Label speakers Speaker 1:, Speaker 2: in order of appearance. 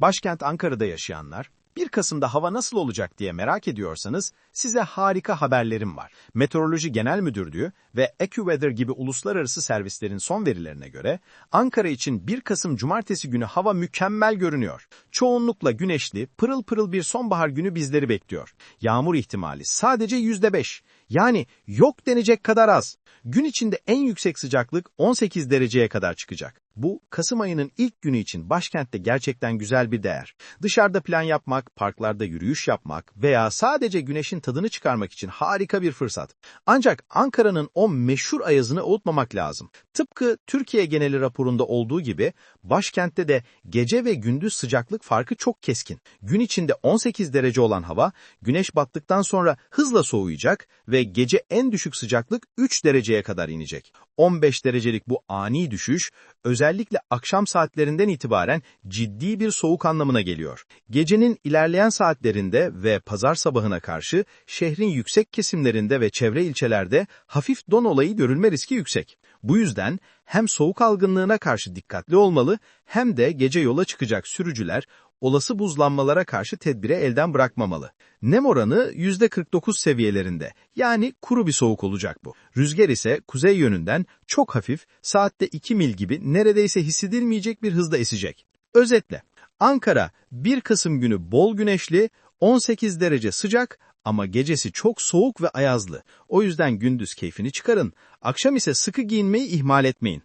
Speaker 1: Başkent Ankara'da yaşayanlar, 1 Kasım'da hava nasıl olacak diye merak ediyorsanız size harika haberlerim var. Meteoroloji Genel Müdürlüğü ve AccuWeather gibi uluslararası servislerin son verilerine göre Ankara için 1 Kasım Cumartesi günü hava mükemmel görünüyor. Çoğunlukla güneşli, pırıl pırıl bir sonbahar günü bizleri bekliyor. Yağmur ihtimali sadece %5. Yani yok denecek kadar az. Gün içinde en yüksek sıcaklık 18 dereceye kadar çıkacak. Bu, Kasım ayının ilk günü için başkentte gerçekten güzel bir değer. Dışarıda plan yapmak, parklarda yürüyüş yapmak veya sadece güneşin tadını çıkarmak için harika bir fırsat. Ancak Ankara'nın o meşhur ayazını unutmamak lazım. Tıpkı Türkiye geneli raporunda olduğu gibi, başkentte de gece ve gündüz sıcaklık farkı çok keskin. Gün içinde 18 derece olan hava, güneş battıktan sonra hızla soğuyacak ve gece en düşük sıcaklık 3 dereceye kadar inecek. 15 derecelik bu ani düşüş, özellikle akşam saatlerinden itibaren ciddi bir soğuk anlamına geliyor. Gecenin ilerleyen saatlerinde ve pazar sabahına karşı şehrin yüksek kesimlerinde ve çevre ilçelerde hafif don olayı görülme riski yüksek. Bu yüzden hem soğuk algınlığına karşı dikkatli olmalı hem de gece yola çıkacak sürücüler olası buzlanmalara karşı tedbiri elden bırakmamalı. Nem oranı %49 seviyelerinde, yani kuru bir soğuk olacak bu. Rüzgar ise kuzey yönünden çok hafif, saatte 2 mil gibi neredeyse hissedilmeyecek bir hızda esecek. Özetle, Ankara 1 Kasım günü bol güneşli, 18 derece sıcak ama gecesi çok soğuk ve ayazlı. O yüzden gündüz keyfini çıkarın. Akşam ise sıkı giyinmeyi ihmal etmeyin.